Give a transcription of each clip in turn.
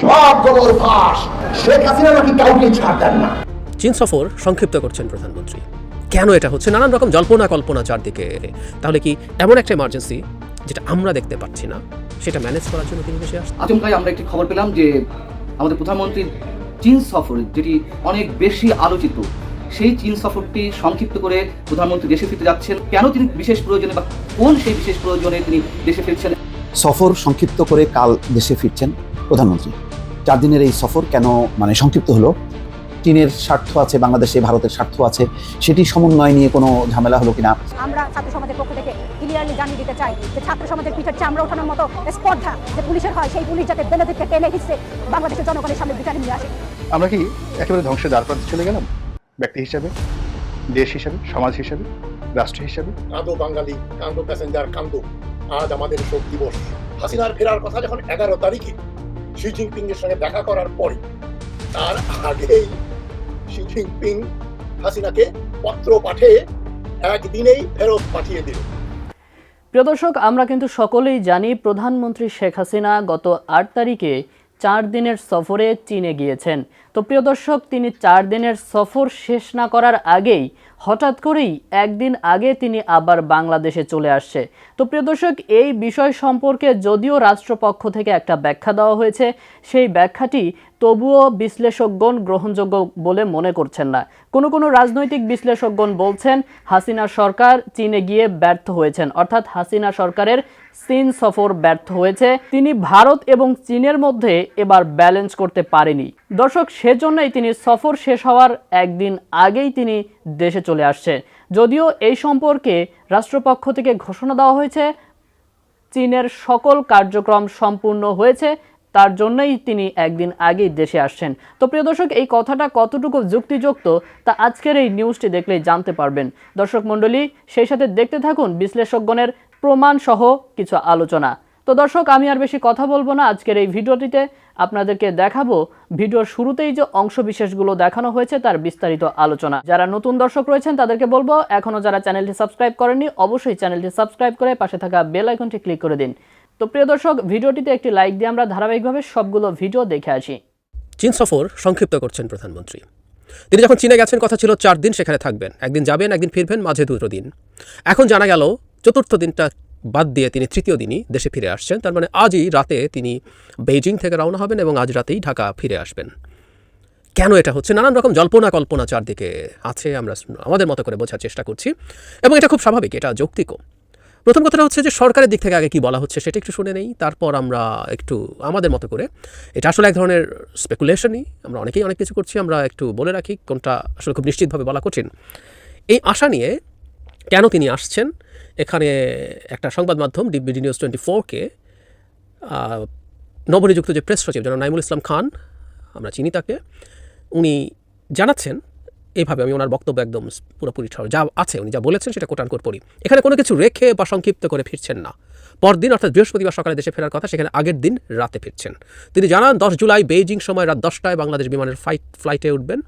সব গোবর ফাঁস। শেখ হাসিনা নাকি কাউকে ছাড় দেন না। চীন সফর সংক্ষিপ্ত করছেন প্রধানমন্ত্রী। কেন এটা হচ্ছে? নানান রকম জল্পনা কল্পনা চারদিকে। তাহলে কি এমন একটা এমার্জেন্সি যেটা আমরা দেখতে পাচ্ছি না সেটা ম্যানেজ করার জন্য তিনি দেশে আসছেন? আচমকাই আমরা একটি খবর পেলাম যে আমাদের প্রধানমন্ত্রীর চীন সফর যেটি অনেক বেশি আলোচিত সেই চীন সফরটি সংক্ষিপ্ত করে প্রধানমন্ত্রী দেশে ফিরতে যাচ্ছেন। কেন তিনি বিশেষ প্রয়োজনে বা কোন সেই বিশেষ প্রয়োজনে তিনি দেশে ফিরছেন? সফর সংক্ষিপ্ত করে কাল দেশে ফিরছেন প্রধানমন্ত্রী চার দিনের এই সফর কেন মানে সংক্ষিপ্ত হলো? চীনের স্বার্থ আছে বাংলাদেশে ভারতের স্বার্থ আছে সেটি সমন্বয় নিয়ে কোনো ঝামেলা হলো কিনা? আমরা ছাত্র সমাজের পক্ষ থেকে ক্লিয়ারলি জানিয়ে দিতে চাই যে ছাত্র সমাজের পিঠের চামড়া ওঠানোর মতো স্পর্ধা যে পুলিশের হয় সেই পুলিশ যাতে বেনজিরকে টেনে হিসেবে বাংলাদেশের জনগণের সামনে বিচারে নিয়ে আসে। আমরা কি একেবারে ধ্বংসের দ্বার প্রান্তে চলে গেলাম? ব্যক্তি হিসাবে দেশ হিসাবে সমাজ হিসাবে রাষ্ট্র হিসাবে? কান্দো বাঙালি কান্দো প্যাসেঞ্জার কান্দো। আজ আমাদের শোক দিবস। হাসিনার ফেরার কথা যখন এগারো তারিখে শি জিনপিং এর সঙ্গে দেখা করার পরে, তার আগেই শি জিনপিং হাসিনাকে পত্র পাঠিয়ে একদিনেই ফেরত পাঠিয়ে দিল। প্রিয় দর্শক, আমরা কিন্তু সকলেই জানি প্রধানমন্ত্রী শেখ হাসিনা গত আট তারিখে চার দিনের সফরে চীনে গিয়েছেন। তো প্রিয় দর্শক, তিনি চার দিনের সফর শেষ না করার আগেই হঠাৎ করেই একদিন আগে তিনি আবার বাংলাদেশে চলে আসছে। তো প্রিয় দর্শক, এই বিষয় সম্পর্কে যদিও রাষ্ট্রপক্ষ থেকে একটা ব্যাখ্যা দেওয়া হয়েছে, সেই ব্যাখ্যাটি তবুও বিশ্লেষকগণ গ্রহণযোগ্য বলে মনে করছেন না। কোনো কোনো রাজনৈতিক বিশ্লেষকগণ বলছেন, হাসিনা সরকার চীনে গিয়ে ব্যর্থ হয়েছেন। অর্থাৎ হাসিনা সরকারের চীন সফর ব্যর্থ হয়েছে। তিনি ভারত এবং চীনের মধ্যে এবার ব্যালেন্স করতে পারেনি। দর্শক, সেজন্যই তিনি সফর শেষ হওয়ার একদিন আগেই তিনি দেশে চলে আসছে যদিও এই সম্পর্কে রাষ্ট্রপক্ষ থেকে ঘোষণা দেওয়া হয়েছে, চীনের সকল কার্যক্রম সম্পূর্ণ হয়েছে, তার জন্যই তিনি একদিন আগেই দেশে আসছেন। তো প্রিয় দর্শক, এই কথাটা কতটুকু যুক্তিযুক্ত তা আজকের এই নিউজটি দেখলেই জানতে পারবেন। দর্শক মণ্ডলী, সেই সাথে দেখতে থাকুন বিশ্লেষকগণের প্রমাণ সহ কিছু আলোচনা। তো দর্শক, আমি আর বেশি কথা বলব না। আজকের এই ভিডিওটিতে আপনাদেরকে দেখাবো ভিডিওর শুরুতেই যে অংশ বিশেষগুলো দেখানো হয়েছে, তার বিস্তারিত আলোচনা। যারা নতুন দর্শক রয়েছেন, তাদেরকে বলব এখনও যারা চ্যানেলটি সাবস্ক্রাইব করেননি, অবশ্যই চ্যানেলটি সাবস্ক্রাইব করে পাশে থাকা বেল আইকনটি ক্লিক করে দিন। তো প্রিয় দর্শক, ভিডিওটিতে একটি লাইক দিয়ে আমরা ধারাবাহিকভাবে সবগুলো ভিডিও দেখে আসি। চীন সফর সংক্ষিপ্ত করছেন প্রধানমন্ত্রী। তিনি যখন চীনে গেছেন, কথা ছিল চার দিন সেখানে থাকবেন। একদিন যাবেন, একদিন ফিরবেন, মাঝে দুটো দিন। এখন জানা গেল, চতুর্থ দিনটা বাদ দিয়ে তিনি তৃতীয় দিনই দেশে ফিরে আসছেন। তার মানে আজই রাতে তিনি বেইজিং থেকে রওনা হবেন এবং আজ রাতেই ঢাকা ফিরে আসবেন। কেন এটা হচ্ছে? নানান রকম জল্পনা কল্পনা চারদিকে আছে, আমরা আমাদের মতো করে বোঝার চেষ্টা করছি এবং এটা খুব স্বাভাবিক, এটা যৌক্তিকও। প্রথম কথাটা হচ্ছে যে সরকারের দিক থেকে আগে কি বলা হচ্ছে সেটা একটু শুনে নেই, তারপর আমরা একটু আমাদের মতো করে, এটা আসলে এক ধরনের স্পেকুলেশনই আমরা অনেকেই অনেক কিছু করছি, আমরা একটু বলে রাখি কোনটা আসলে খুব নিশ্চিতভাবে বলা কঠিন। এই আশা নিয়ে কেন তিনি আসছেন? এখানে একটা সংবাদ মাধ্যম ডিবিডি নিউজ টোয়েন্টি ফোরকে নবনিযুক্ত যে প্রেস সচিব যেন নাইমুল ইসলাম খান, আমরা চিনি তাকে, উনি জানাচ্ছেন এইভাবে আমি ওনার বক্তব্য একদম পুরোপুরি যা আছে, উনি যা বলেছেন সেটা কোটান কোট পড়ি এখানে কোনো কিছু রেখে বা সংক্ষিপ্ত করে ফিরছেন না। পরদিন, অর্থাৎ বৃহস্পতিবার সকালে দেশে ফেরার কথা, সেখানে আগের দিন রাতে ফিরছেন। তিনি জানান, দশ জুলাই, বেইজিং সময় রাত দশটায় বাংলাদেশ বিমানের ফ্লাইট ফ্লাইটে উঠবেন।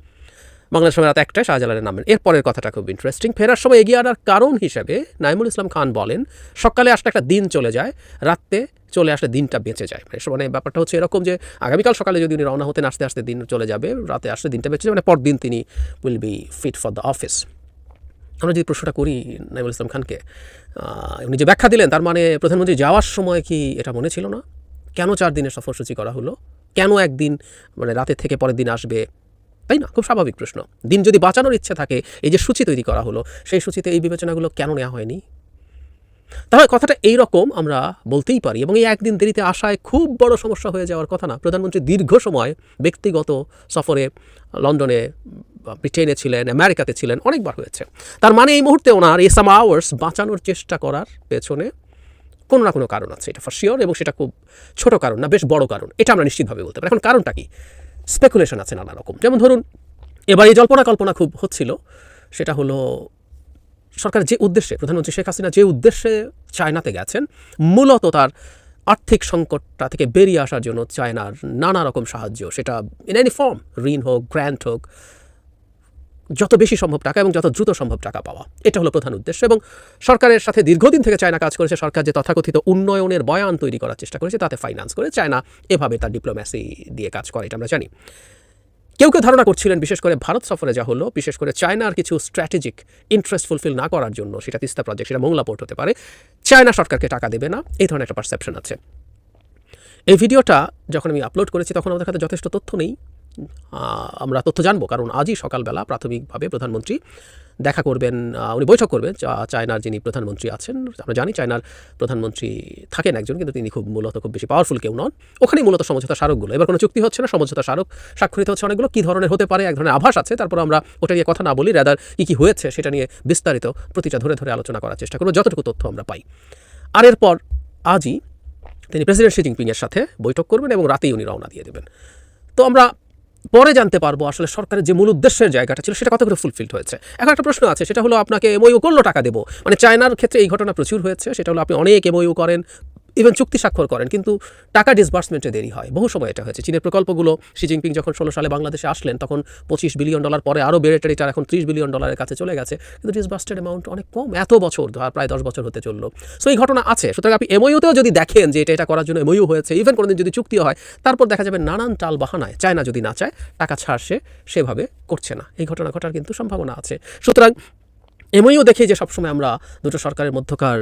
বাংলাদেশ সময় রাত একটায় শাহজালালে নামবেন এরপরের কথাটা খুব ইন্টারেস্টিং ফেরার সময় এগিয়ে আনার কারণ হিসেবে নাইমুল ইসলাম খান বলেন, সকালে আসলে একটা দিন চলে যায়, রাত্রে চলে আসলে দিনটা বেঁচে যায়। মানে মানে ব্যাপারটা হচ্ছে এরকম যে, আগামীকাল সকালে যদি উনি রওনা হতেন, আসতে আসতে দিন চলে যাবে, রাতে আসলে দিনটা বেঁচে যাবে মানে পরদিন তিনি will be fit for the office আমরা যদি প্রশ্নটা করি নাইমুল ইসলাম খানকে উনি যে ব্যাখ্যা দিলেন, তার মানে প্রধানমন্ত্রী যাওয়ার সময় কি এটা মনে ছিল না? কেন চার দিনের সফরসূচি করা হলো? কেন একদিন মানে রাতে থেকে পরের দিন আসবে? তাই না? খুব স্বাভাবিক প্রশ্ন। দিন যদি বাঁচানোর ইচ্ছে থাকে, এই যে সূচি তৈরি করা হলো, সেই সূচিতে এই বিবেচনাগুলো কেন নেওয়া হয়নি? তাহলে কথাটা এই রকম আমরা বলতেই পারি, এবং এই একদিন দেরিতে আসায় খুব বড় সমস্যা হয়ে যাওয়ার কথা না। প্রধানমন্ত্রী দীর্ঘ সময় ব্যক্তিগত সফরে লন্ডনে ব্রিটেনে ছিলেন, আমেরিকাতে ছিলেন, অনেকবার হয়েছে। তার মানে এই মুহূর্তে ওনার এই সাম আওয়ার্স বাঁচানোর চেষ্টা করার পেছনে কোনো না কোনো কারণ আছে। এটা ফর শিওর এবং সেটা খুব ছোট কারণ না, বেশ বড় কারণ। এটা আমরা নিশ্চিতভাবে বলতে পারি। এখন কারণটা কি? স্পেকুলেশন আছে নানা রকম যেমন ধরুন, এবার এই জল্পনা কল্পনা খুব হচ্ছিল, সেটা হলো সরকার যে উদ্দেশ্যে, প্রধানমন্ত্রী শেখ হাসিনা যে উদ্দেশ্যে চায়নাতে গেছেন, মূলত তার আর্থিক সংকটটা থেকে বেরিয়ে আসার জন্য চায়নার নানা রকম সাহায্য, সেটা ইন এনি ফর্ম ঋণ হোক গ্র্যান্ট হোক যত বেশি সম্ভব টাকা এবং যত দ্রুত সম্ভব টাকা পাওয়া। এটা হলো প্রধান উদ্দেশ্য এবং সরকারের সাথে দীর্ঘদিন থেকে চায়না কাজ করেছে, সরকার যে তথাকথিত উন্নয়নের বয়ান তৈরি করার চেষ্টা করেছে, তাতে ফাইন্যান্স করে চায়না এভাবে তার ডিপ্লোম্যাসি দিয়ে কাজ করে, এটা আমরা জানি। কেউ কেউ ধারণা করছিলেন, বিশেষ করে ভারত সফরে যা হলো, বিশেষ করে চায়নার কিছু স্ট্র্যাটেজিক ইন্টারেস্ট ফুলফিল না করার জন্য, সেটা তিস্তা প্রজেক্ট সেটা মোংলা পোর্ট হতে পারে, চায়না সরকারকে টাকা দেবে না, এই ধরনের একটা পারসেপশন আছে। এই ভিডিওটা যখন আমি আপলোড করেছি, তখন আমাদের কাছে যথেষ্ট তথ্য নেই। আমরা তথ্য জানব, কারণ আজই সকালবেলা প্রাথমিকভাবে প্রধানমন্ত্রী দেখা করবেন উনি বৈঠক করবেন চায়নার যিনি প্রধানমন্ত্রী আছেন, আমরা জানি চায়নার প্রধানমন্ত্রী থাকেন একজন, কিন্তু তিনি খুব মূলত খুব বেশি পাওয়ারফুল কেউ নন। ওখানেই মূলত সমঝোতা স্মারকগুলো, এবার কোনো চুক্তি হচ্ছে না, সমঝোতা স্মারক স্বাক্ষরিত হচ্ছে অনেকগুলো, কী ধরনের হতে পারে, এক ধরনের আভাস আছে, তারপর আমরা ওটা নিয়ে কথা না বলি রাদার কী কী হয়েছে সেটা নিয়ে বিস্তারিত প্রতিটা ধরে ধরে আলোচনা করার চেষ্টা করব, যতটুকু তথ্য আমরা পাই। আর এরপর আজই তিনি প্রেসিডেন্ট শি জিনপিংয়ের সাথে বৈঠক করবেন এবং রাতেই উনি রওনা দিয়ে দেবেন। তো আমরা পরে জানতে পারব আসলে সরকারের যে মূল উদ্দেশ্যের জায়গাটা ছিল, সেটা কতগুলো ফুলফিলড হয়েছে। এখন একটা প্রশ্ন আছে, সেটা হলো আপনাকে এমওইউ করল টাকা দেবো? মানে চায়নার ক্ষেত্রে এই ঘটনা প্রচুর হয়েছে, সেটা হলো আপনি অনেক এমওইউ করেন ইভেন চুক্তি স্বাক্ষর করেন, কিন্তু টাকা ডিসবার্সমেন্টে দেরি হয়। বহু সময় এটা হয়েছে। চীনের প্রকল্পগুলো শি জিনপিং যখন ষোলো সালে বাংলাদেশে আসলেন, তখন পঁচিশ বিলিয়ন ডলার পরে আরও বেড়ে টেড়ে এখন ত্রিশ বিলিয়ন ডলারের কাছে চলে গেছে। কিন্তু ডিসবার্সটেড অ্যামাউন্ট অনেক কম, এত বছর ধর, প্রায় দশ বছর হতে চলল। সো এই ঘটনা আছে। সুতরাং আপনি এমওইউতেও যদি দেখেন যে এটা এটা করার জন্য এমওইউ হয়েছে ইভেন কোনোদিন যদি চুক্তিও হয়, তারপর দেখা যাবে নানান টাল বাহানায় চায়না যদি না চায়, টাকা ছাড় সে সেভাবে করছে না। এই ঘটনা ঘটার কিন্তু সম্ভাবনা আছে। সুতরাং এমওইউ দেখে যে সবসময় আমরা দুটো সরকারের মধ্যকার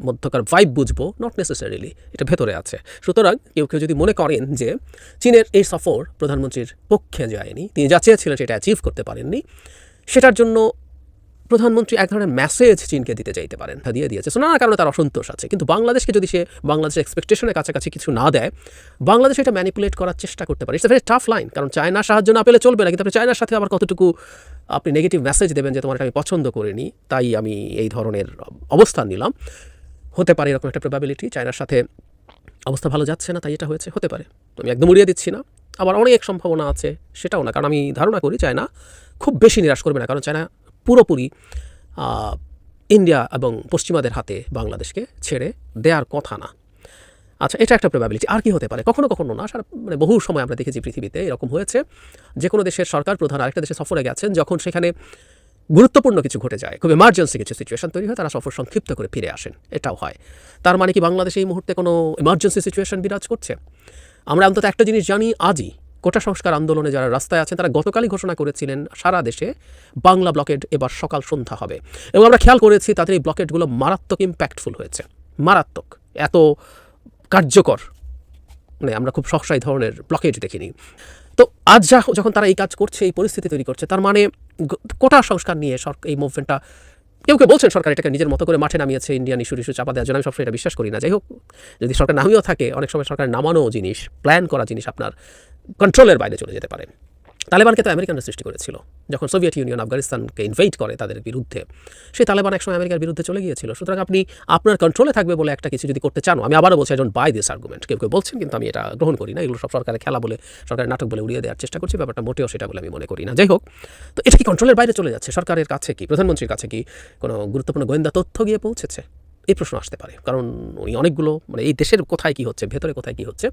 মধ্যকার ভাইব বুঝব নট নেসেসারিলি এটা ভেতরে আছে। সুতরাং কেউ কেউ যদি মনে করেন যে চীনের এই সফর প্রধানমন্ত্রীর পক্ষে যায়নি তিনি যা চেয়েছিলেন সেটা অ্যাচিভ করতে পারেননি সেটার জন্য প্রধানমন্ত্রী এক ধরনের মেসেজ চীনকে দিতে চাইতে পারেন দিয়ে দিয়েছে। So, নানা কারণে তার অসন্তোষ আছে। কিন্তু বাংলাদেশকে যদি সে বাংলাদেশের এক্সপেকটেশনের কাছাকাছি কিছু না দেয় বাংলাদেশ এটা ম্যানিপুলেট করার চেষ্টা করতে পারে। ইটস ভেরি টাফ লাইন কারণ চায়নার সাহায্য না পেলে চলবে না। কিন্তু আপনি চায়নার সাথে আবার কতটুকু আপনি নেগেটিভ মেসেজ দেবেন যে তোমাকে আমি পছন্দ করিনি তাই আমি এই ধরনের অবস্থান নিলাম। হতে পারে এরকম একটা প্রবাবিলিটি চায়নার সাথে অবস্থা ভালো যাচ্ছে না, তাই এটা হয়েছে, হতে পারে। আমি একদম উড়িয়ে দিচ্ছি না। আবার অনেক সম্ভাবনা আছে, সেটাও না, কারণ আমি ধারণা করি চায়না খুব বেশি নিরাশ করবে না, কারণ চায়না পুরোপুরি ইন্ডিয়া এবং পশ্চিমাদের হাতে বাংলাদেশকে ছেড়ে দেওয়ার কথা না। আচ্ছা এটা একটা প্রবাবিলিটি আর কি হতে পারে? কখনো কখনো না, সারা মানে বহু সময় আমরা দেখেছি পৃথিবীতে এরকম হয়েছে। যে কোনো দেশের সরকার, প্রধান আরেকটা দেশে সফরে গেছেন, যখন সেখানে গুরুত্বপূর্ণ কিছু ঘটে যায়। খুব এমার্জেন্সি কিছু সিচুয়েশন তৈরি হয়, তারা সফর সংক্ষিপ্ত করে ফিরে আসেন। এটাও হয়। তার মানে কি বাংলাদেশে এই মুহূর্তে কোনো এমার্জেন্সি সিচুয়েশন বিরাজ করছে? আমরা অন্তত একটা জিনিস জানি, আজই কোটা সংস্কার আন্দোলনে যারা রাস্তায় আছেন, তারা গতকালই ঘোষণা করেছিলেন, সারা দেশে বাংলা ব্লকেড এবার সকাল সন্ধ্যা হবে। এবং আমরা খেয়াল করেছি, তাদের এই ব্লকেটগুলো মারাত্মক ইম্প্যাক্টফুল হয়েছে। মারাত্মক। এত কার্যকর। মানে আমরা খুব সহসাই ধরনের ব্লকেজ দেখিনি। তো আজ যা যখন তারা এই কাজ করছে, এই পরিস্থিতি তৈরি করছে, তার মানে কোটা সংস্কার নিয়ে সরকার এই মুভমেন্টটা কেউ কেউ বলছেন সরকার এটাকে নিজের মতো করে মাঠে নামিয়েছে ইন্ডিয়ান ইস্যু ইস্যু চাপা দেওয়ার জন্য। আমি সবসময় এটা বিশ্বাস করি না। যাই হোক, যদি সরকার নামিয়েও থাকে, অনেক সময় সরকার নামানো জিনিস প্ল্যান করা জিনিস আপনার কন্ট্রোলের বাইরে চলে যেতে পারে। তালেবানকে তো আমেরিকানরা সৃষ্টি করেছিল। যখন সোভিয়েত ইউনিয়ন আফগানিস্তানকে ইনভাইট করে তাদের বিরুদ্ধে, সেই তালেবান একসময় আমেরিকার বিরুদ্ধে চলে গিয়েছিল। সুতরাং আপনি আপনার কন্ট্রোলে থাকবে বলে একটা কিছু যদি করতে চান, আমি আবারও বলছি একজন বাই দিস আর্গুমেন্ট কেউ কেউ বলছেন, কিন্তু আমি এটা গ্রহণ করি না। এগুলো সব সরকারের খেলা বলে, সরকারের নাটক বলে উড়িয়ে দেওয়ার চেষ্টা করছি, ব্যাপারটা মোটেও সেটা বলে আমি মনে করি না। যাই হোক, তো এটা কি কন্ট্রোলের বাইরে চলে যাচ্ছে? সরকারের কাছে কি, প্রধানমন্ত্রীর কাছে কি কোনো গুরুত্বপূর্ণ গোয়েন্দা তথ্য গিয়ে পৌঁছেছে? এই প্রশ্ন আসতে পারে। কারণ উনি অনেকগুলো মানে এই দেশের কোথায় কী হচ্ছে, ভেতরে কোথায় কী হচ্ছে,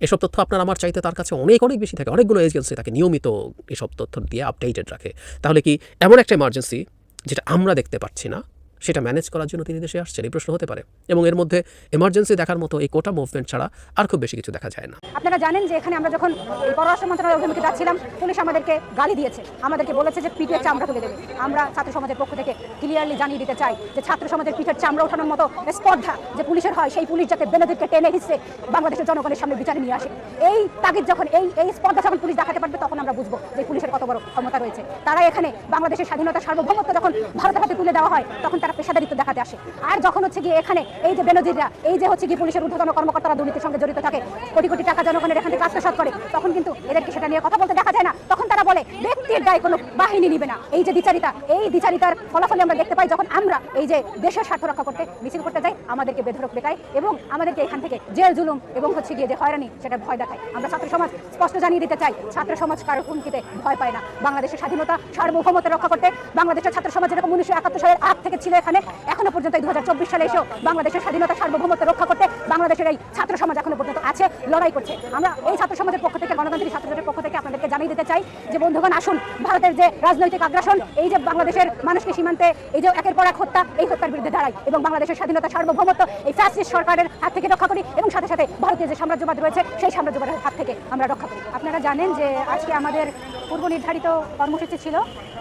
এসব তথ্য আপনার আমার চাইতে তার কাছে অনেক অনেক বেশি থাকে। অনেকগুলো এজেন্সি তাকে নিয়মিত এসব তথ্য দিয়ে আপডেটেড রাখে। তাহলে কি এমন একটা এমার্জেন্সি যেটা আমরা দেখতে পাচ্ছি না? সেটা ম্যানেজ করার জন্য তিনি দেশে আসছেন, এই প্রশ্ন হতে পারে। এবং এর মধ্যে এমার্জেন্সি দেখার মতো এই কোটা মুভমেন্ট ছাড়া আর খুব বেশি কিছু দেখা যায় না। আপনারা জানেন যে এখানে আমরা যখন পররাষ্ট্র মন্ত্রণালয়ের অভিমুখে যাচ্ছিলাম, পুলিশ আমাদেরকে গালি দিয়েছে। আমাদেরকে বলেছে যে পিঠের চামড়া তুলে দেবে। আমরা ছাত্র সমাজের পক্ষ থেকে ক্লিয়ারলি জানিয়ে দিতে চাই যে ছাত্র সমাজের পিঠের চামড়া ওঠানোর মতো স্পর্ধা যে পুলিশের হয়, সেই পুলিশ যাতে বেনজিরকে টেনে হিসেবে বাংলাদেশের জনগণের সামনে বিচারে নিয়ে আসে। এই তাগিদ যখন, এই এই স্পর্ধা যখন পুলিশ দেখাতে পারবে, তখন আমরা বুঝব যে পুলিশের কত বড় ক্ষমতা রয়েছে। তারা এখানে বাংলাদেশের স্বাধীনতা সার্বভৌমত্ব যখন ভারতের হাতে তুলে দেওয়া হয়, তখন তারা পেশাদারিত্ব দেখাতে আসে। আর যখন হচ্ছে গিয়ে এখানে এই যে বেনজিররা, এই যে হচ্ছে গিয়ে পুলিশের ঊর্ধ্বতন কর্মকর্তারা দুর্নীতির সঙ্গে জড়িত থাকে, কোটি কোটি টাকা জনগণের এখান থেকে আত্মসাৎ করে, তখন কিন্তু এদেরকে সেটা নিয়ে কথা বলতে দেখা যায় না। তখন তারা বলে, ব্যক্তির দায় কোনো বাহিনী নিবে না। এই যে দ্বিচারিতা এই দ্বিচারিতার ফলাফলে আমরা দেখতে পাই যখন আমরা এই যে দেশের স্বার্থ রক্ষা করতে, মিছিল করতে যাই, আমাদেরকে বেধরক বেকায় এবং আমাদেরকে এখান থেকে জেল জুলুম এবং হচ্ছে গিয়ে যে হয়রানি, সেটা ভয় দেখায়। আমরা ছাত্র সমাজ স্পষ্ট জানিয়ে দিতে চাই, ছাত্র সমাজ কারও হুমকিতে ভয় পায় না। বাংলাদেশের স্বাধীনতা সার্বভৌমত্ব রক্ষা করতে, বাংলাদেশের ছাত্র সমাজ যেরকম উনিশশো একাত্তর সালের আগ থেকে ছিল এখানে। এখনও পর্যন্ত দু সালে এসেও বাংলাদেশের স্বাধীনতা সার্বভৌমত্ব রক্ষা করতে বাংলাদেশের এই ছাত্র সমাজ এখনও পর্যন্ত আছে, লড়াই করছে। আমরা এই ছাত্র সমাজের পক্ষ থেকে, গণতান্ত্রিক ছাত্রদের পক্ষ থেকে আপনাদেরকে জানিয়ে দিতে চাই যে, বন্ধুগণ, আসুন, ভারতের যে রাজনৈতিক আগ্রাসন, এই যে বাংলাদেশের মানুষকে সীমান্তে এই যে একের পর এক হত্যা, এই হত্যার বিরুদ্ধে দাঁড়াই এবং বাংলাদেশের স্বাধীনতা সার্বভৌমত্ব এই ফ্যাসিস্ট সরকারের হাত থেকে রক্ষা করি এবং সাথে সাথে ভারতীয় যে সাম্রাজ্যবাদ রয়েছে, সেই সাম্রাজ্যবাদের হাত থেকে আমরা রক্ষা করি। আপনারা জানেন যে আজকে আমাদের পূর্ব নির্ধারিত কর্মসূচি ছিল।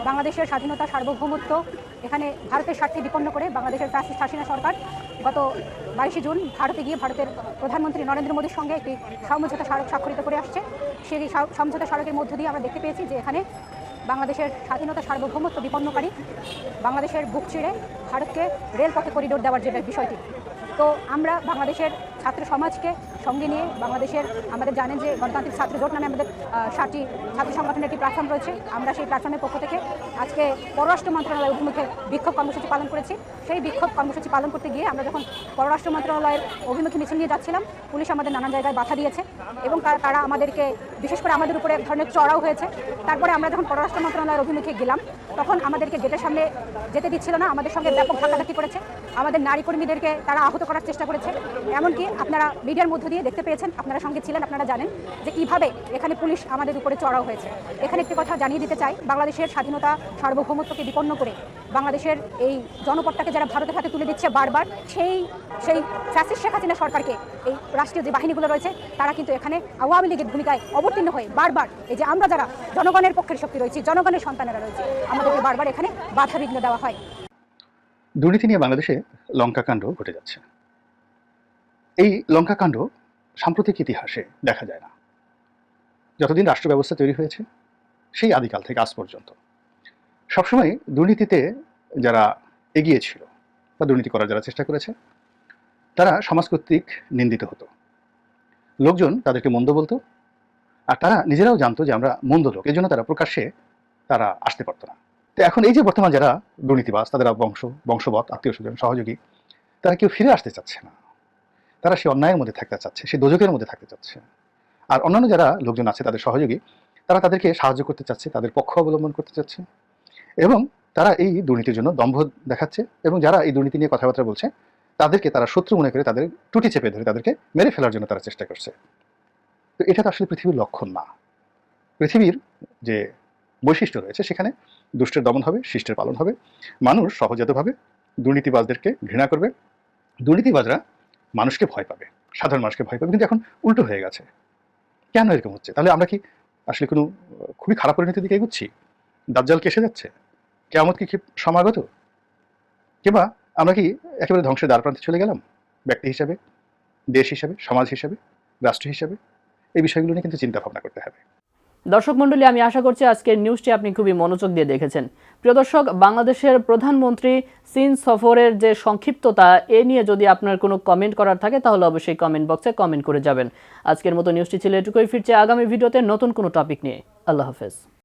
বাংলাদেশের স্বাধীনতা সার্বভৌমত্ব এখানে ভারতের স্বার্থে বিপন্ন করে বাংলাদেশের ফ্যাসিস্ট হাসিনা সরকার গত বাইশে জুন ভারতে গিয়ে ভারতের প্রধানমন্ত্রী নরেন্দ্র মোদীর সঙ্গে একটি সমঝোতা স্মারক স্বাক্ষরিত করে আসছে। সেই সম- সমঝোতা স্মারকের মধ্য দিয়ে আমরা দেখতে পেয়েছি যে এখানে বাংলাদেশের স্বাধীনতা সার্বভৌমত্ব বিপন্নকারী বাংলাদেশের বুক চিড়ে ভারতকে রেলপথে করিডোর দেওয়ার যেটা বিষয়টি, তো আমরা বাংলাদেশের ছাত্র সমাজকে সঙ্গে নিয়ে বাংলাদেশের, আমাদের জানেন যে গণতান্ত্রিক ছাত্র জোট নামে আমাদের ষাটটি ছাত্র সংগঠনের একটি প্ল্যাটফর্ম রয়েছে। আমরা সেই প্ল্যাটফর্মের পক্ষ থেকে আজকে পররাষ্ট্র মন্ত্রণালয়ের অভিমুখে বিক্ষোভ কর্মসূচি পালন করেছি। সেই বিক্ষোভ কর্মসূচি পালন করতে গিয়ে আমরা যখন পররাষ্ট্র মন্ত্রণালয়ের অভিমুখে মিছিল নিয়ে যাচ্ছিলাম, পুলিশ আমাদের নানান জায়গায় বাধা দিয়েছে এবং তারা আমাদেরকে বিশেষ করে আমাদের উপরে এক ধরনের চড়াও হয়েছে। তারপরে আমরা যখন পররাষ্ট্র মন্ত্রণালয়ের অভিমুখে গেলাম, তখন আমাদেরকে গেটের সামনে যেতে দিচ্ছিল না, আমাদের সঙ্গে ব্যাপক ধাক্কাধাক্কি করেছে। আমাদের নারী কর্মীদেরকে তারা আহত করার চেষ্টা করেছে। এমনকি আপনারা মিডিয়ার মধ্য দিয়ে দেখতে পেয়েছেন, আপনারা সঙ্গে ছিলেন, আপনারা জানেন যে কীভাবে এখানে পুলিশ আমাদের উপরে চড়াও হয়েছে। এখানে একটি কথা জানিয়ে দিতে চাই, বাংলাদেশের স্বাধীনতা সার্বভৌমত্বকে বিপন্ন করে বাংলাদেশের এই জনপদটাকে যারা ভারতের হাতে তুলে দিচ্ছে বারবার, সেই সেই ফ্যাসিস্ট শেখ হাসিনা সরকারকে এই রাষ্ট্রীয় যে বাহিনীগুলো রয়েছে, তারা কিন্তু এখানে আওয়ামী লীগের ভূমিকায় অবতীর্ণ হয়ে বারবার এই যে আমরা যারা জনগণের পক্ষের শক্তি রয়েছে, জনগণের সন্তানেরা রয়েছে, আমাদেরকে বারবার এখানে বাধা বিঘ্ন দেওয়া হয়। দুর্নীতি নিয়ে বাংলাদেশে লঙ্কা কাণ্ড ঘটে যাচ্ছে। এই লঙ্কা কাণ্ড সাম্প্রতিক ইতিহাসে দেখা যায় না। যতদিন রাষ্ট্র ব্যবস্থা তৈরি হয়েছে, সেই আদিকাল থেকে আজ পর্যন্ত। সবসময় দুর্নীতিতে যারা এগিয়ে ছিল বা দুর্নীতি করার যারা চেষ্টা করেছে, তারা সমাজ কর্তৃক নিন্দিত হতো। লোকজন তাদেরকে মন্দ বলতো, আর তারা নিজেরাও জানতো যে আমরা মন্দ লোক এই জন্য তারা প্রকাশ্যে তারা আসতে পারতো না। তো এখন এই যে বর্তমান যারা দুর্নীতিবাস তাদের বংশ, বংশবৎ, আত্মীয় স্বজন, সহযোগী, তারা কেউ ফিরে আসতে চাচ্ছে না। তারা সেই অন্যায়ের মধ্যে থাকতে চাচ্ছে সেই দোজকের মধ্যে থাকতে চাচ্ছে। আর অন্যান্য যারা লোকজন আছে, তাদের সহযোগী, তারা তাদেরকে সাহায্য করতে চাচ্ছে, তাদের পক্ষ অবলম্বন করতে চাচ্ছে। এবং তারা এই দুর্নীতির জন্য দম্ভ দেখাচ্ছে এবং যারা এই দুর্নীতি নিয়ে কথাবার্তা বলছে, তাদেরকে তারা শত্রু মনে করে তাদের টুটি চেপে ধরে তাদেরকে মেরে ফেলার জন্য তারা চেষ্টা করছে। তো এটা তো আসলে পৃথিবীর লক্ষণ না। পৃথিবীর যে বৈশিষ্ট্য রয়েছে সেখানে দুষ্টের দমন হবে, শিষ্টের পালন হবে, মানুষ সহজাতভাবে দুর্নীতিবাজদেরকে ঘৃণা করবে, দুর্নীতিবাজরা মানুষকে ভয় পাবে, সাধারণ মানুষকে ভয় পাবে, কিন্তু এখন উল্টো হয়ে গেছে। কেন এরকম হচ্ছে? তাহলে আমরা কি আসলে কোনো, খুবই খারাপ পরিণতির দিকে এগুচ্ছি? দাজ্জাল কেসে যাচ্ছে? কেমন কি সমাগত? কিংবা আমরা কি একেবারে ধ্বংসের দ্বার প্রান্তে চলে গেলাম? ব্যক্তি হিসাবে? দেশ হিসাবে? সমাজ হিসাবে? রাষ্ট্র হিসাবে? এই বিষয়গুলো নিয়ে কিন্তু চিন্তা ভাবনা করতে হবে। দর্শক মণ্ডলী, আমি আশা করছি আজকের নিউজটি আপনি খুবই মনোযোগ দিয়ে দেখেছেন। প্রিয় দর্শক, বাংলাদেশের প্রধানমন্ত্রী চীন সফরের যে সংক্ষিপ্ততা, এ নিয়ে যদি আপনার কোনো কমেন্ট করার থাকে, তাহলে অবশ্যই কমেন্ট বক্সে কমেন্ট করে যাবেন। আজকের মতো নিউজটি ছিল এটুকুই। ফিরছে আগামী ভিডিওতে নতুন কোনো টপিক নিয়ে। আল্লাহ হাফেজ।